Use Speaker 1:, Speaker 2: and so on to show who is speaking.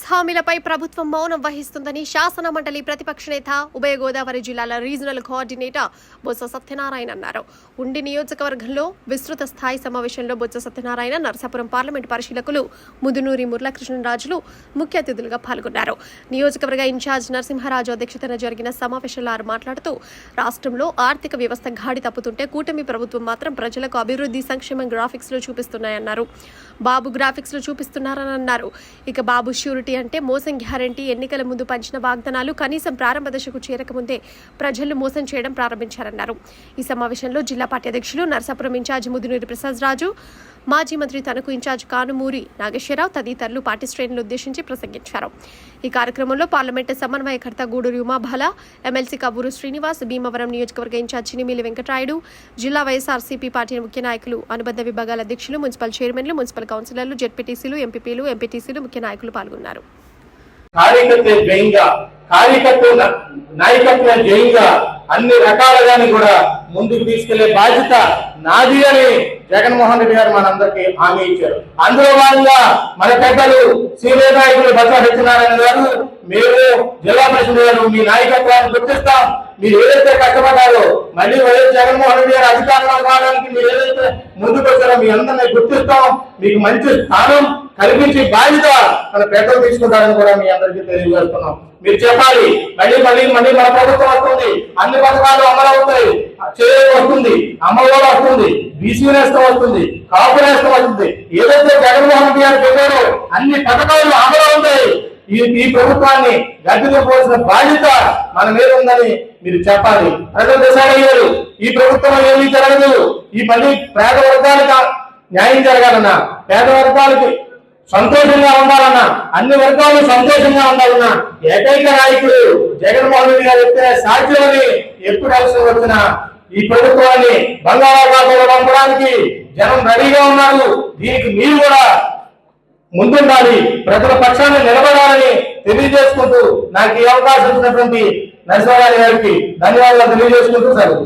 Speaker 1: హామీలపై ప్రభుత్వం మౌనం వహిస్తుందని శాసన మండలి ప్రతిపక్ష నేత ఉభయ గోదావరి జిల్లాల రీజనల్ కోఆర్డినేటర్ బొత్స సత్యనారాయణ అన్నారు. ఉండి నియోజకవర్గంలో విస్తృత స్థాయి సమావేశంలో బొత్స సత్యనారాయణ నరసాపురం పార్లమెంట్ పరిశీలకులు ముదునూరి మురళకృష్ణరాజులు ముఖ్య అతిథులుగా పాల్గొన్నారు. నియోజకవర్గ ఇన్ఛార్జ్ నరసింహరాజు అధ్యక్షతన జరిగిన సమావేశంలో వారు మాట్లాడుతూ రాష్ట్రంలో ఆర్థిక వ్యవస్థ గాడి తప్పుతుంటే కూటమి ప్రభుత్వం మాత్రం ప్రజలకు అభివృద్ధి సంక్షేమం గ్రాఫిక్స్లో చూపిస్తున్నాయన్నారు. బాబు గ్రాఫిక్స్లో చూపిస్తున్నారని అన్నారు. ఇక బాబు ష్యూరిటీ అంటే మోసం గ్యారంటీ ఎన్నికల ముందు పంచిన వాగ్దానాలు కనీసం ప్రారంభ దశకు చేరకముందే ప్రజలు మోసం చేయడం ప్రారంభించారన్నారు. ఈ సమావేశంలో జిల్లా పార్టీ అధ్యక్షులు నరసాపురం ఇన్ఛార్జ్ ముదినూరి ప్రసాద్ రాజు మాజీ మంత్రి తనకు ఇన్ఛార్జ్ కానుమూరి నాగేశ్వరరావు తదితరులు పార్టీ శ్రేణులు ఉద్దేశించి ప్రసంగించారు. ఈ కార్యక్రమంలో పార్లమెంటు సమన్వయకర్త గూడూరు ఉమాబాల ఎమ్మెల్సీ కబూరు శ్రీనివాస్ భీమవరం నియోజకవర్గ ఇన్ఛార్జ్ చినిమిలి వెంకటరాయుడు జిల్లా వైఎస్ఆర్సీపీ పార్టీ ముఖ్య నాయకులు అనుబంధ విభాగాల అధ్యక్షులు మున్సిపల్ చైర్మన్లు మున్సిపల్ కౌన్సిలర్లు జెడ్పీటీసీలు ఎంపీపీలు ఎంపీటీసీలు ముఖ్య నాయకులు పాల్గొన్నారు.
Speaker 2: జయంగా అన్ని రకాలుగాని కూడా ముందుకు తీసుకెళ్ళే బాధ్యత నాది అని జగన్మోహన్ రెడ్డి గారు మనందరికీ హామీ ఇచ్చారు. అందులో భాగంగా మన పెద్దలు సీనియర్ నాయకులు బస సత్యనారాయణ గారు మీరు జిల్లా పరిషత్ గారు మీ నాయకత్వాన్ని గుర్తిస్తాం. మీరు ఏదైతే కష్టపడ్డారో మళ్ళీ వైఎస్ జగన్మోహన్ రెడ్డి గారు అధికారంలో రావడానికి మీరు ఏదైతే ముందుకు వచ్చారో మీ అందరినీ గుర్తిస్తాం. మీకు మంచి స్థానం కల్పించి బాధ్యత మన పెద్దలు తీసుకుంటారని కూడా మీ అందరికీ తెలియజేస్తున్నాం. మీరు చెప్పాలి మళ్ళీ మళ్ళీ మళ్ళీ మన ప్రభుత్వం వస్తుంది అన్ని పథకాలు అమలు అవుతాయి చేయడం వస్తుంది అమలు వస్తుంది బీసీ నేస్తం వస్తుంది కాపు నేస్తం వస్తుంది. ఏదైతే జగన్మోహన్ రెడ్డి గారు చెప్పారో అన్ని పథకాలు అమలు అవుతాయి. ఈ ఈ ప్రభుత్వాన్ని గడ్డిలో పోసిన బాధ్యత మన మీద ఉందని మీరు చెప్పాలి. ప్రజలు డిసైడ్ అయ్యారు. ఈ ప్రభుత్వం ఏమీ జరగదు. ఈ పని పేద వర్గాలకు న్యాయం జరగాలన్నా పేద వర్గాలకి సంతోషంగా ఉండాలన్నా అన్ని వర్గాలు సంతోషంగా ఉండాలన్నా ఏకైక నాయకుడు జగన్మోహన్ రెడ్డి గారు చెప్తే సాధ్యమని ఎప్పుడు అవసరం వచ్చినా ఈ ప్రభుత్వాన్ని బంగాళాఖాతంలో పంపడానికి జనం రెడీగా ఉన్నారు. దీనికి మీరు కూడా ముందుండాలి. ప్రజల పక్షాన్ని నిలబడాలని తెలియజేసుకుంటూ నాకు ఈ అవకాశం ఇచ్చినటువంటి నరసింహారావు గారికి ధన్యవాదాలు తెలియజేసుకుంటూ సెలవు.